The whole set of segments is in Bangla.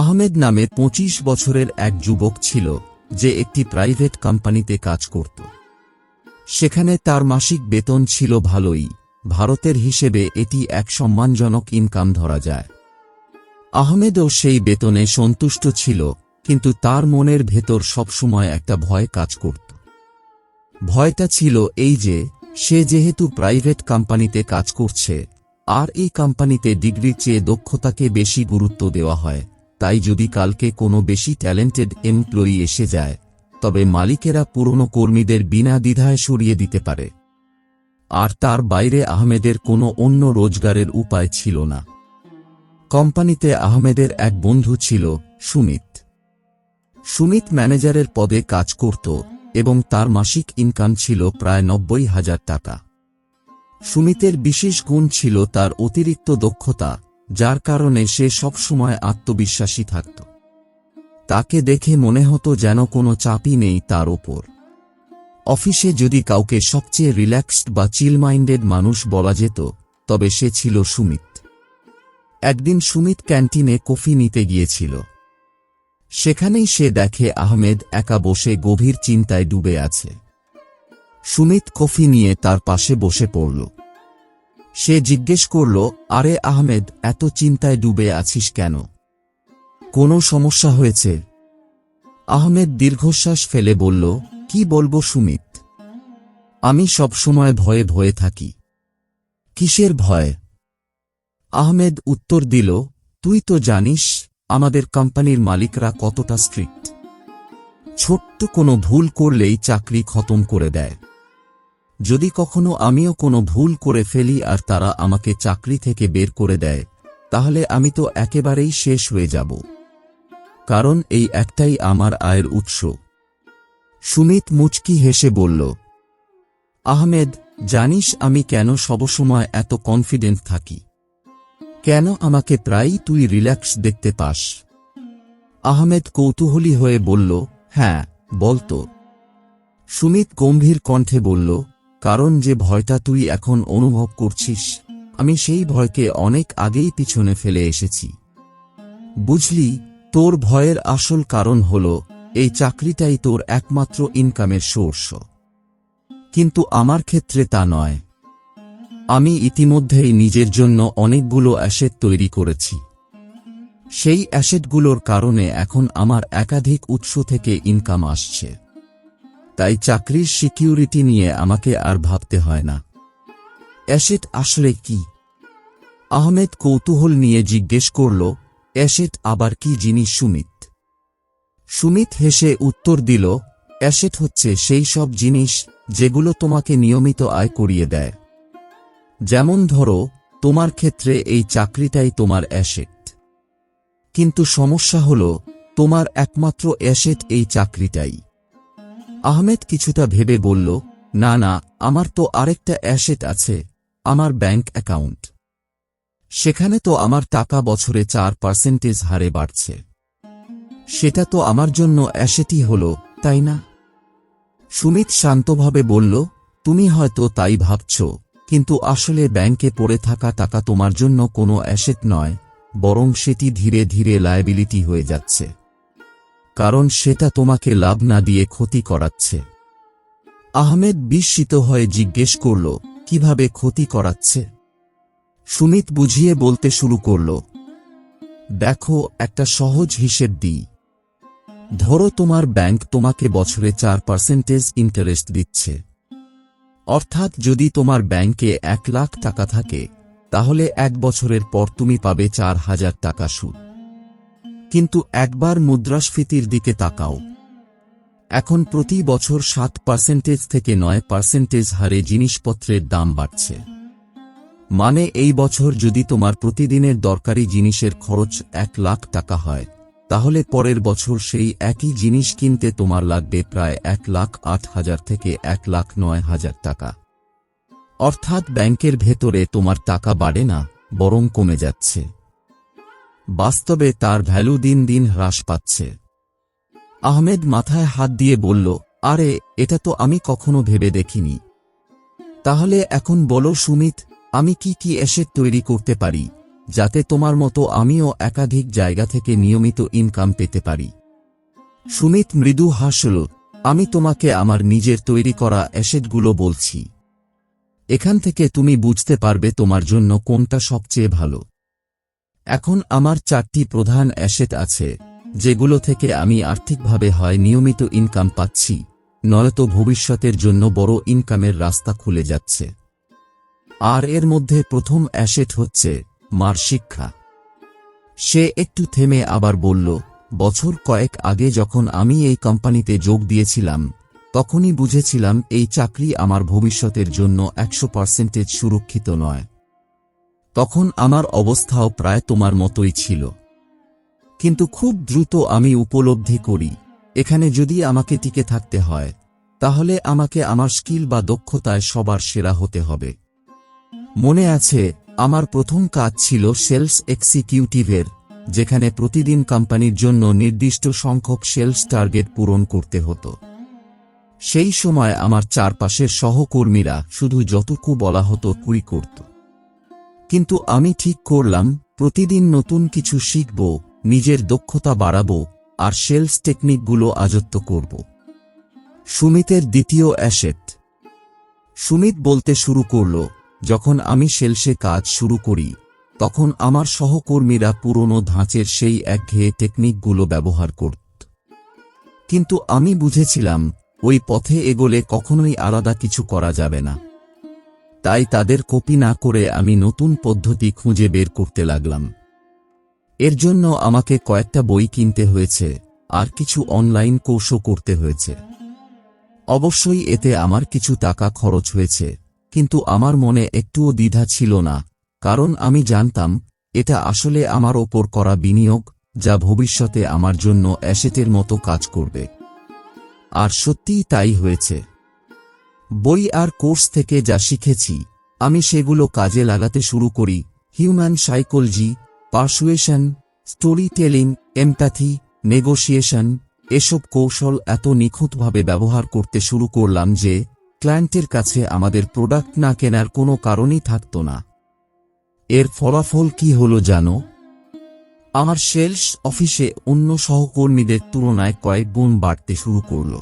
আহমেদ নামে ২৫ বছরের এক যুবক ছিল, যে একটি প্রাইভেট কোম্পানিতে কাজ করত। সেখানে তার মাসিক বেতন ছিল ভালোই, ভারতের হিসেবে এটি এক সম্মানজনক ইনকাম ধরা যায়। আহমেদও সেই বেতনে সন্তুষ্ট ছিল, কিন্তু তার মনের ভেতর সবসময় একটা ভয় কাজ করত। ভয়টা ছিল এই যে, সে যেহেতু প্রাইভেট কোম্পানিতে কাজ করছে, আর এই কোম্পানিতে ডিগ্রির চেয়ে দক্ষতাকে বেশি গুরুত্ব দেওয়া হয় তাই যদি কালকে কোনো বেশি ট্যালেন্টেড এমপ্লয়ি এসে যায়, তবে মালিকেরা পুরনো কর্মীদের বিনা দ্বিধায় সরিয়ে দিতে পারে। আর তার বাইরে আহমেদের কোনো অন্য রোজগারের উপায় ছিল না। কোম্পানিতে আহমেদের এক বন্ধু ছিল সুমিত। সুমিত ম্যানেজারের পদে কাজ করত এবং তার মাসিক ইনকাম ছিল প্রায় নব্বই হাজার টাকা। সুমিতের বিশেষ গুণ ছিল তার অতিরিক্ত দক্ষতা যার কারণে সে সবসময় আত্মবিশ্বাসী থাকত। তাকে দেখে মনে হতো যেন কোনো চাপই নেই তার ওপর। অফিসে যদি কাউকে সবচেয়ে রিল্যাক্সড বা চিল মাইন্ডেড মানুষ বলা যেত, তবে সে ছিল সুমিত। একদিন সুমিত ক্যান্টিনে কফি নিতে গিয়েছিল। সেখানেই সে দেখে আহমেদ একা বসে গভীর চিন্তায় ডুবে আছে। সুমিত কফি নিয়ে তার পাশে বসে পড়ল। সে জিজ্ঞেস করল, আরে আহমেদ, এত চিন্তায় ডুবে আছিস কেন? কোনো সমস্যা হয়েছে। আহমেদ দীর্ঘশ্বাস ফেলে বলল, কি বলব সুমিত? আমি সবসময় ভয়ে ভয়ে থাকি। কিসের ভয়? আহমেদ উত্তর দিল, তুই তো জানিস, আমাদের কোম্পানির মালিকরা কতটা স্ট্রিক্ট ছোট্ট কোনো ভুল করলেই চাকরি খতম করে দেয়। যদি কখনো আমিও কোনো ভুল করে ফেলি আর তারা আমাকে চাকরি থেকে বের করে দেয়, তাহলে আমি তো একেবারেই শেষ হয়ে যাব। কারণ এই একটাই আমার আয়ের উৎস। সুমিত মুচকি হেসে বলল, আহমেদ, জানিস আমি কেন সবসময় এত কনফিডেন্ট থাকি? কেন আমাকে প্রায়ই তুই রিল্যাক্স দেখতে পাস? আহমেদ কৌতূহলী হয়ে বলল হ্যাঁ বলতো। সুমিত গম্ভীর কণ্ঠে বলল কারণ যে ভয়টা তুই এখন অনুভব করছিস, আমি সেই ভয়কে অনেক আগেই পিছনে ফেলে এসেছি। বুঝলি, তোর ভয়ের আসল কারণ হল, এই চাকরিটাই তোর একমাত্র ইনকামের সোর্স কিন্তু আমার ক্ষেত্রে তা নয়। আমি ইতিমধ্যেই নিজের জন্য অনেকগুলো অ্যাসেট তৈরি করেছি। সেই অ্যাসেটগুলোর কারণে এখন আমার একাধিক উৎস থেকে ইনকাম আসছে। তাই চাকরির সিকিউরিটি নিয়ে আমাকে আর ভাবতে হয় না। অ্যাসেট আসলে কি? আহমেদ কৌতূহল নিয়ে জিজ্ঞেস করল অ্যাসেট আবার কি জিনিস সুমিত? সুমিত হেসে উত্তর দিল অ্যাসেট হচ্ছে সেই সব জিনিস যেগুলো তোমাকে নিয়মিত আয় করিয়ে দেয়। যেমন ধরো, তোমার ক্ষেত্রে এই চাকরিটাই তোমার অ্যাসেট কিন্তু সমস্যা হল, তোমার একমাত্র অ্যাসেট এই চাকরিটাই। আহমেদ কিছুটা ভেবে বলল, না না, আমার তো আরেকটা অ্যাসেট আছে, আমার ব্যাংক অ্যাকাউন্ট। সেখানে তো আমার টাকা বছরে চার পার্সেন্টেজ হারে বাড়ছে। সেটা তো আমার জন্য অ্যাসেটই হল, তাই না? সুমিত শান্তভাবে বলল, তুমি হয়তো তাই ভাবছ, কিন্তু আসলে ব্যাংকে পড়ে থাকা টাকা তোমার জন্য কোনো অ্যাসেট নয়, বরং সেটি ধীরে ধীরে লায়াবিলিটি হয়ে যাচ্ছে। কারণ সেটা তোমাকে লাভ না দিয়ে ক্ষতি করাচ্ছে। আহমেদ বিস্মিত হয়ে জিজ্ঞেস করল, কীভাবে ক্ষতি করাচ্ছে? সুমিত বুঝিয়ে বলতে শুরু করল, দেখো, একটা সহজ হিসেব দিই। ধরো তোমার ব্যাংক তোমাকে বছরে চার পার্সেন্টেজ ইন্টারেস্ট দিচ্ছে। অর্থাৎ যদি তোমার ব্যাংকে এক লাখ টাকা থাকে, তাহলে এক বছরের পর তুমি পাবে চার হাজার টাকা সুদ। কিন্তু একবার মুদ্রাস্ফীতির দিকে তাকাও। এখন প্রতি বছর সাত পার্সেন্টেজ থেকে নয় পার্সেন্টেজ হারে জিনিসপত্রের দাম বাড়ছে। মানে এই বছর যদি তোমার প্রতিদিনের দরকারি জিনিসের খরচ এক লাখ টাকা হয়, তাহলে পরের বছর সেই একই জিনিস কিনতে তোমার লাগবে প্রায় এক লাখ আট হাজার থেকে এক লাখ নয় হাজার টাকা। অর্থাৎ ব্যাংকের ভেতরে তোমার টাকা বাড়ে না, বরং কমে যাচ্ছে। বাস্তবে তার ভ্যালু দিন দিন হ্রাস পাচ্ছে। আহমেদ মাথায় হাত দিয়ে বলল, আরে, এটা তো আমি কখনো ভেবে দেখিনি। তাহলে এখন বলো সুমিত, আমি কি কি অ্যাসেট তৈরি করতে পারি, যাতে তোমার মতো আমিও একাধিক জায়গা থেকে নিয়মিত ইনকাম পেতে পারি? সুমিত মৃদু হাসল, আমি তোমাকে আমার নিজের তৈরি করা অ্যাসেটগুলো বলছি। এখান থেকে তুমি বুঝতে পারবে তোমার জন্য কোনটা সবচেয়ে ভালো। এখন আমার চারটি প্রধান অ্যাসেট আছে, যেগুলো থেকে আমি আর্থিকভাবে হয় নিয়মিত ইনকাম পাচ্ছি, নয়তো ভবিষ্যতের জন্য বড় ইনকামের রাস্তা খুলে যাচ্ছে। আর এর মধ্যে প্রথম অ্যাসেট হচ্ছে মার শিক্ষা। সে একটু থেমে আবার বলল, বছর কয়েক আগে যখন আমি এই কোম্পানিতে যোগ দিয়েছিলাম, তখনই বুঝেছিলাম এই চাকরি আমার ভবিষ্যতের জন্য একশো পার্সেন্টেজ সুরক্ষিত নয়। তখন আমার অবস্থাও প্রায় তোমার মতোই ছিল। কিন্তু খুব দ্রুত আমি উপলব্ধি করি, এখানে যদি আমাকে টিকে থাকতে হয়, তাহলে আমাকে আমার স্কিল বা দক্ষতায় সবার সেরা হতে হবে। মনে আছে, আমার প্রথম কাজ ছিল সেলস এক্সিকিউটিভের, যেখানে প্রতিদিন কোম্পানির জন্য নির্দিষ্ট সংখ্যক সেলস টার্গেট পূরণ করতে হতো। সেই সময় আমার চারপাশের সহকর্মীরা শুধু যতটুকু বলা হতো কুড়ি করত। কিন্তু আমি ঠিক করলাম, প্রতিদিন নতুন কিছু শিখব, নিজের দক্ষতা বাড়াবো, আর সেলস টেকনিকগুলো আজত্ব করব। সুমিতের দ্বিতীয় অ্যাসেট। সুমিত বলতে শুরু করল, যখন আমি সেলসে কাজ শুরু করি, তখন আমার সহকর্মীরা পুরনো ধাঁচের সেই একঘেয়ে টেকনিকগুলো ব্যবহার করত। কিন্তু আমি বুঝেছিলাম, ওই পথে এগোলে কখনোই আলাদা কিছু করা যাবে না। তাই তাদের কপি না করে আমি নতুন পদ্ধতি খুঁজে বের করতে লাগলাম। এর জন্য আমাকে কয়েকটা বই কিনতে হয়েছে, আর কিছু অনলাইন কোর্সও করতে হয়েছে। অবশ্যই এতে আমার কিছু টাকা খরচ হয়েছে, কিন্তু আমার মনে একটুও দ্বিধা ছিল না, কারণ আমি জানতাম, এটা আসলে আমার ওপর করা বিনিয়োগ, যা ভবিষ্যতে আমার জন্য অ্যাসেটের মতো কাজ করবে। আর সত্যিই তাই হয়েছে। বই আর কোর্স থেকে যা শিখেছি, আমি সেগুলো কাজে লাগাতে শুরু করি। Human psychology, persuasion story telling empathy negotiation এসব কৌশল এত নিখুঁতভাবে ব্যবহার করতে শুরু করলাম যে, ক্লায়েন্টের কাছে আমাদের প্রোডাক্ট না কেনার কোনো কারণই থাকত না। এর ফলাফল কি হলো জানো? আমার সেলস অফিসে অন্য সহকর্মীদের তুলনায় কয়েক গুণ বাড়তে শুরু করল।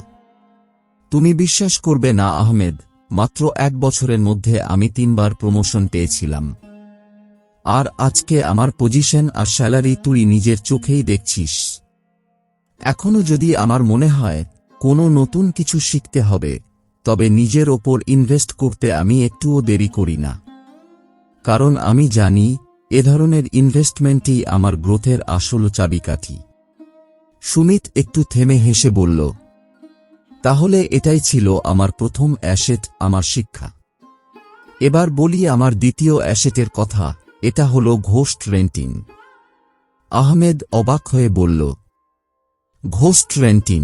তুমি বিশ্বাস করবে না, আহমেদ। মাত্র এক বছরের মধ্যে আমি তিনবার প্রমোশন পেয়েছিলাম। আর আজকে আমার পজিশন আর স্যালারি তুই নিজের চোখেই দেখছিস। এখনও যদি আমার মনে হয়, কোনো নতুন কিছু শিখতে হবে, তবে নিজের ওপর ইনভেস্ট করতে আমি একটুও দেরি করি না। কারণ আমি জানি, এ ধরনের ইনভেস্টমেন্টই আমার গ্রোথের আসল চাবিকাঠি। সুমিত একটু থেমে হেসে বলল তাহলে এটাই ছিল আমার প্রথম অ্যাসেট আমার শিক্ষা। এবার বলি আমার দ্বিতীয় অ্যাসেটের কথা, এটা হলো ঘোস্ট রেন্টিং আহমেদ অবাক হয়ে বলল, ঘোস্ট রেন্টিং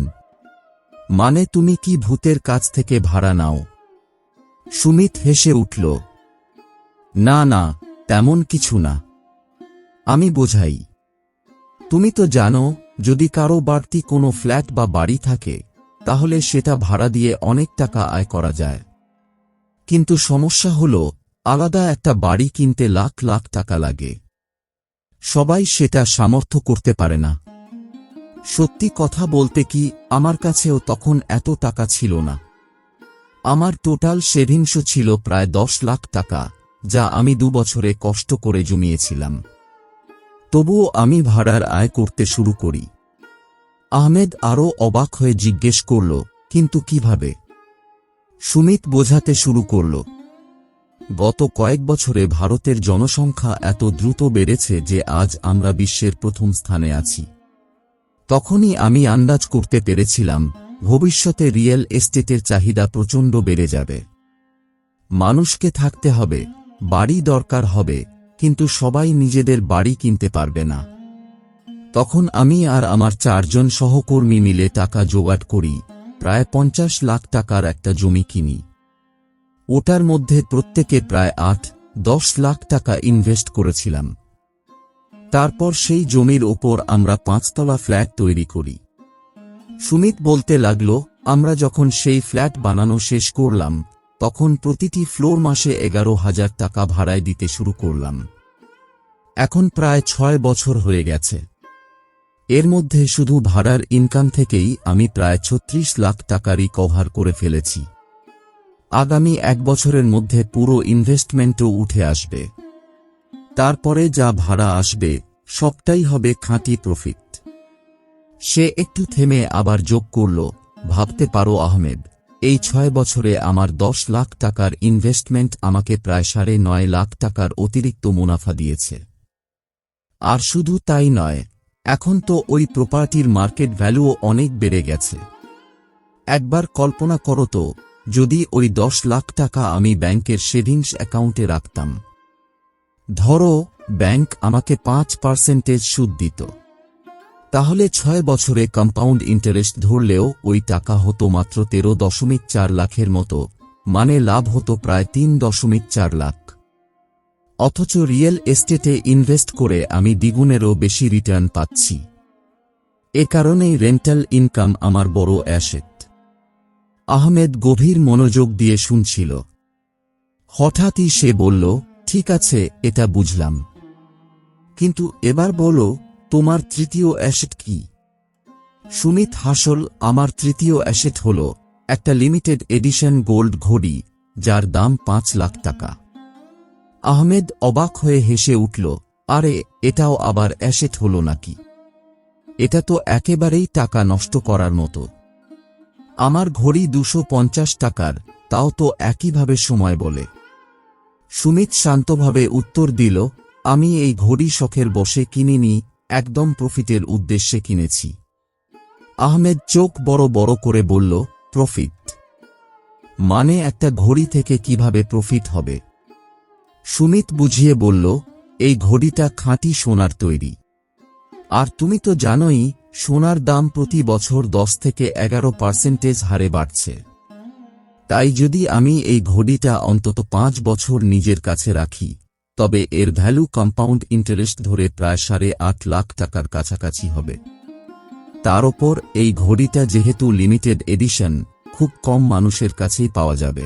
মানে তুমি কি ভূতের কাছ থেকে ভাড়া নাও? সুমিত হেসে উঠল, না না, তেমন কিছু না। আমি বোঝাই, তুমি তো জানো, যদি কারও বাড়তি কোনো ফ্ল্যাট বা বাড়ি থাকে তাহলে সেটা ভাড়া দিয়ে অনেক টাকা আয় করা যায়। কিন্তু সমস্যা হল, আলাদা একটা বাড়ি কিনতে লাখ লাখ টাকা লাগে। সবাই সেটা সামর্থ্য করতে পারে না। সত্যি কথা বলতে কি, আমার কাছেও তখন এত টাকা ছিল না। আমার টোটাল সেভিংস ছিল প্রায় দশ লাখ টাকা, যা আমি দু বছরে কষ্ট করে জমিয়েছিলাম। তবুও আমি ভাড়ার আয় করতে শুরু করি। আহমেদ আরও অবাক হয়ে জিজ্ঞেস করল, কিন্তু কীভাবে? সুমিত বোঝাতে শুরু করল, গত কয়েক বছরে ভারতের জনসংখ্যা এত দ্রুত বেড়েছে যে আজ আমরা বিশ্বের প্রথম স্থানে আছি। তখনই আমি আন্দাজ করতে পেরেছিলাম, ভবিষ্যতে রিয়েল এস্টেটের চাহিদা প্রচণ্ড বেড়ে যাবে। মানুষকে থাকতে হবে, বাড়ি দরকার হবে, কিন্তু সবাই নিজেদের বাড়ি কিনতে পারবে না। তখন আমি আর আমার চারজন সহকর্মী মিলে টাকা জোগাড় করি, প্রায় পঞ্চাশ লাখ টাকার একটা জমি কিনি। ওটার মধ্যে প্রত্যেকে প্রায় আট, দশ লাখ টাকা ইনভেস্ট করেছিলাম। তারপর সেই জমির ওপর আমরা পাঁচতলা ফ্ল্যাট তৈরি করি। সুমিত বলতে লাগল, আমরা যখন সেই ফ্ল্যাট বানানো শেষ করলাম, তখন প্রতিটি ফ্লোর মাসে এগারো হাজার টাকা ভাড়ায় দিতে শুরু করলাম। এখন প্রায় ছয় বছর হয়ে গেছে। এর মধ্যে শুধু ভাড়ার ইনকাম থেকেই আমি প্রায় ছত্রিশ লাখ টাকা রিকভার করে ফেলেছি। আগামী এক বছরের মধ্যে পুরো ইনভেস্টমেন্টও উঠে আসবে। তারপরে যা ভাড়া আসবে, সবটাই হবে খাঁটি প্রফিট সে একটু থেমে আবার যোগ করল, ভাবতে পারো আহমেদ, এই ছয় বছরে আমার দশ লাখ টাকার ইনভেস্টমেন্ট আমাকে প্রায় সাড়ে নয় লাখ টাকার অতিরিক্ত মুনাফা দিয়েছে। আর শুধু তাই নয় এখন তো ওই প্রপার্টির মার্কেট ভ্যালুও অনেক বেড়ে গেছে। একবার কল্পনা করো তো, যদি ওই দশ লাখ টাকা আমি ব্যাংকের সেভিংস অ্যাকাউন্টে রাখতাম। ধরো, ব্যাংক আমাকে পাঁচ পার্সেন্টেজ সুদ দিত। তাহলে ছয় বছরে কম্পাউন্ড ইন্টারেস্ট ধরলেও ওই টাকা হতো মাত্র তেরো দশমিক চার লাখের মতো মানে লাভ হতো প্রায় তিন দশমিক চার লাখ। অথচ রিয়েল এস্টেটে ইনভেস্ট করে আমি দ্বিগুণেরও বেশি রিটার্ন পাচ্ছি। এ কারণেই রেন্টাল ইনকাম আমার বড় অ্যাসেট। আহমেদ গভীর মনোযোগ দিয়ে শুনছিল। হঠাৎই সে বলল, ঠিক আছে, এটা বুঝলাম। কিন্তু এবার বলো, তোমার তৃতীয় অ্যাসেট কি? সুমিত হাসল, আমার তৃতীয় অ্যাসেট হল একটা লিমিটেড এডিশন গোল্ড ঘড়ি, যার দাম পাঁচ লাখ টাকা। আহমেদ অবাক হয়ে হেসে উঠল, আরে, এটাও আবার অ্যাসেট হল নাকি? এটা তো একেবারেই টাকা নষ্ট করার মতো। আমার ঘড়ি দুশো পঞ্চাশ টাকার, তাও তো একইভাবে সময় বলে। সুমিত শান্তভাবে উত্তর দিল, আমি এই ঘড়ি শখের বসে কিনিনি, একদম প্রফিটের উদ্দেশ্যে কিনেছি। আহমেদ চোখ বড় বড় করে বলল, প্রফিট? মানে একটা ঘড়ি থেকে কীভাবে প্রফিট হবে? সুমিত বুঝিয়ে বলল, এই ঘড়িটা খাঁটি সোনার তৈরি। আর তুমি তো জানোই, সোনার দাম প্রতি বছর দশ থেকে এগারো পার্সেন্টেজ হারে বাড়ছে। তাই যদি আমি এই ঘড়িটা অন্তত পাঁচ বছর নিজের কাছে রাখি, তবে এর ভ্যালু কম্পাউন্ড ইন্টারেস্ট ধরে প্রায় সাড়ে আট লাখ টাকার কাছাকাছি হবে। তার ওপর এই ঘড়িটা যেহেতু লিমিটেড এডিশন, খুব কম মানুষের কাছেই পাওয়া যাবে।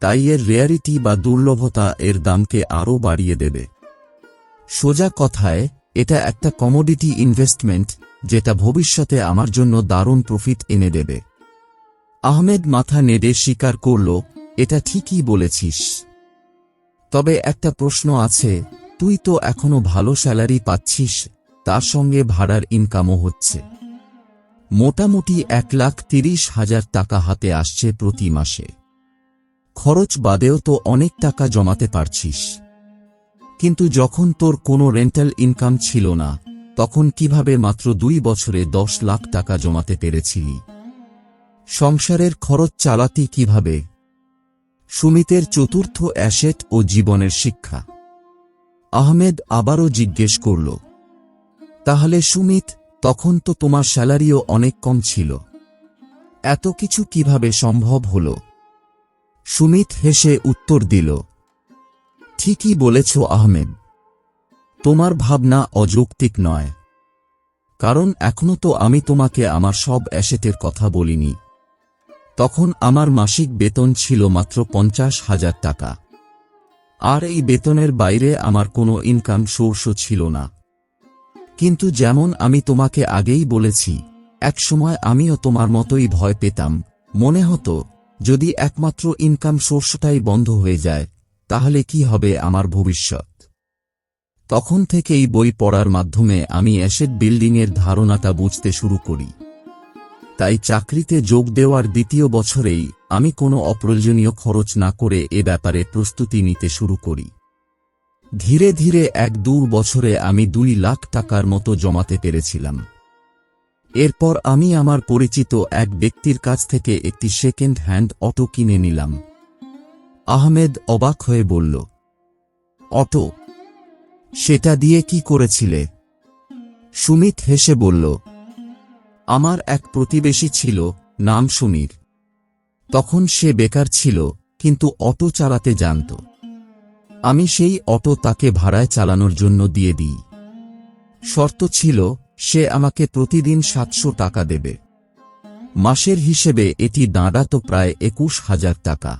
তাই এর রেয়ারিটি বা দুর্লভতা এর দামকে আরও বাড়িয়ে দেবে। সোজা কথায়, এটা একটা কমোডিটি ইনভেস্টমেন্ট যেটা ভবিষ্যতে আমার জন্য দারুণ প্রফিট এনে দেবে। আহমেদ মাথা নেড়ে স্বীকার করল, এটা ঠিকই বলেছিস। তবে একটা প্রশ্ন আছে, তুই তো এখনও ভালো স্যালারি পাচ্ছিস, তার সঙ্গে ভাড়ার ইনকামও হচ্ছে। মোটামুটি এক লাখ তিরিশ হাজার টাকা হাতে আসছে প্রতি মাসে। খরচ বাদেও তো অনেক টাকা জমাতে পারছিস। কিন্তু যখন তোর কোনো রেন্টাল ইনকাম ছিল না, তখন কীভাবে মাত্র দুই বছরে দশ লাখ টাকা জমাতে পেরেছিলি? সংসারের খরচ চালাতি কীভাবে? সুমিতের চতুর্থ অ্যাসেট ও জীবনের শিক্ষা। আহমেদ আবারও জিজ্ঞেস করল, তাহলে সুমিত, তখন তো তোমার স্যালারিও অনেক কম ছিল। এত কিছু কীভাবে সম্ভব হল? সুমিত হেসে উত্তর দিল, ঠিকই বলেছ আহমেদ। তোমার ভাবনা অযৌক্তিক নয়। কারণ এখনও তো আমি তোমাকে আমার সব অ্যাসেটের কথা বলিনি। তখন আমার মাসিক বেতন ছিল মাত্র পঞ্চাশ হাজার টাকা। আর এই বেতনের বাইরে আমার কোনো ইনকাম সোর্সও ছিল না। কিন্তু যেমন আমি তোমাকে আগেই বলেছি, একসময় আমিও তোমার মতোই ভয় পেতাম। মনে হতো যদি একমাত্র ইনকাম সোর্সটাই বন্ধ হয়ে যায়, তাহলে কি হবে আমার ভবিষ্যৎ? তখন থেকেই বই পড়ার মাধ্যমে আমি অ্যাসেট বিল্ডিংয়ের ধারণাটা বুঝতে শুরু করি। তাই চাকরিতে যোগ দেওয়ার দ্বিতীয় বছরেই আমি কোনো অপ্রয়োজনীয় খরচ না করে এ ব্যাপারে প্রস্তুতি নিতে শুরু করি। ধীরে ধীরে এক দু বছরে আমি দুই লাখ টাকার মতো জমাতে পেরেছিলাম। এরপর আমি আমার পরিচিত এক ব্যক্তির কাছ থেকে একটি সেকেন্ড হ্যান্ড অটো কিনে নিলাম। আহমেদ অবাক হয়ে বলল, অটো? সেটা দিয়ে কি করেছিলে? সুমিত হেসে বলল, আমার এক প্রতিবেশী ছিল, নাম সুমির। তখন সে বেকার ছিল, কিন্তু অটো চালাতে জানত। আমি সেই অটো তাকে ভাড়ায় চালানোর জন্য দিয়ে দিই। শর্ত ছিল সে আমাকে প্রতিদিন সাতশো টাকা দেবে। মাসের হিসেবে এটি দাঁড়াত প্রায় একুশ হাজার টাকা।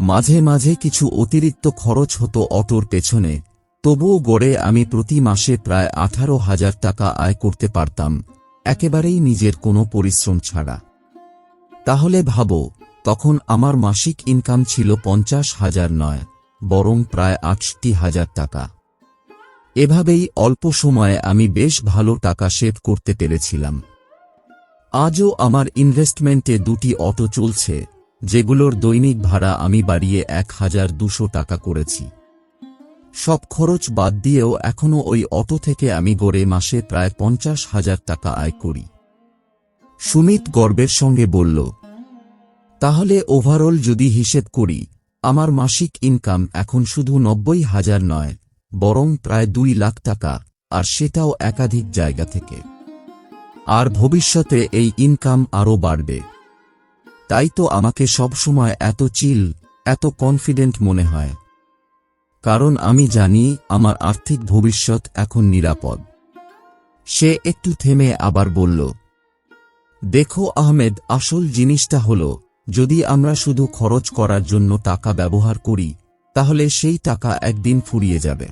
মাঝে মাঝে কিছু অতিরিক্ত খরচ হতো অটোর পেছনে, তবুও গড়ে আমি প্রতি মাসে প্রায় আঠারো হাজার টাকা আয় করতে পারতাম, একেবারেই নিজের কোনো পরিশ্রম ছাড়া। তাহলে ভাবো, তখন আমার মাসিক ইনকাম ছিল পঞ্চাশ হাজার নয়, বরং প্রায় আটটি হাজার টাকা। এভাবেই অল্প সময়ে আমি বেশ ভালো টাকা সেভ করতে পেরেছিলাম। আজও আমার ইনভেস্টমেন্টে দুটি অটো চলছে, যেগুলোর দৈনিক ভাড়া আমি বাড়িয়ে এক হাজার দুশো টাকা করেছি। সব খরচ বাদ দিয়েও এখনও ওই অটো থেকে আমি গড়ে মাসে প্রায় পঞ্চাশ হাজার টাকা আয় করি। সুমিত গর্বের সঙ্গে বলল, তাহলে ওভারঅল যদি হিসেব করি, আমার মাসিক ইনকাম এখন শুধু নব্বই হাজার নয় বরং প্রায় দুই লাখ টাকা, আর সেটাও একাধিক জায়গা থেকে। আর ভবিষ্যতে এই ইনকাম আরও বাড়বে। তাই তো আমাকে সবসময় এত চিল এত কনফিডেন্ট মনে হয়। কারণ আমি জানি, আমার আর্থিক ভবিষ্যৎ এখন নিরাপদ। সে একটু থেমে আবার বলল, দেখো আহমেদ, আসল জিনিসটা হল, যদি আমরা শুধু খরচ করার জন্য টাকা ব্যবহার করি, তাহলে সেই টাকা একদিন ফুরিয়ে যাবে।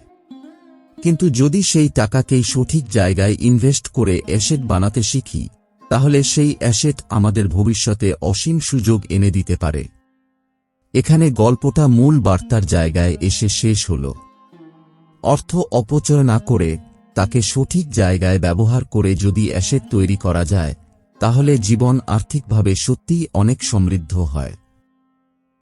কিন্তু যদি সেই টাকাকেই সঠিক জায়গায় ইনভেস্ট করে অ্যাসেট বানাতে শিখি, তাহলে সেই অ্যাসেট আমাদের ভবিষ্যতে অসীম সুযোগ এনে দিতে পারে। এখানে গল্পটা মূল বার্তার জায়গায় এসে শেষ হল। অর্থ অপচয় না করে তাকে সঠিক জায়গায় ব্যবহার করে যদি অ্যাসেট তৈরি করা যায়, তাহলে জীবন আর্থিকভাবে সত্যিই অনেক সমৃদ্ধ হয়।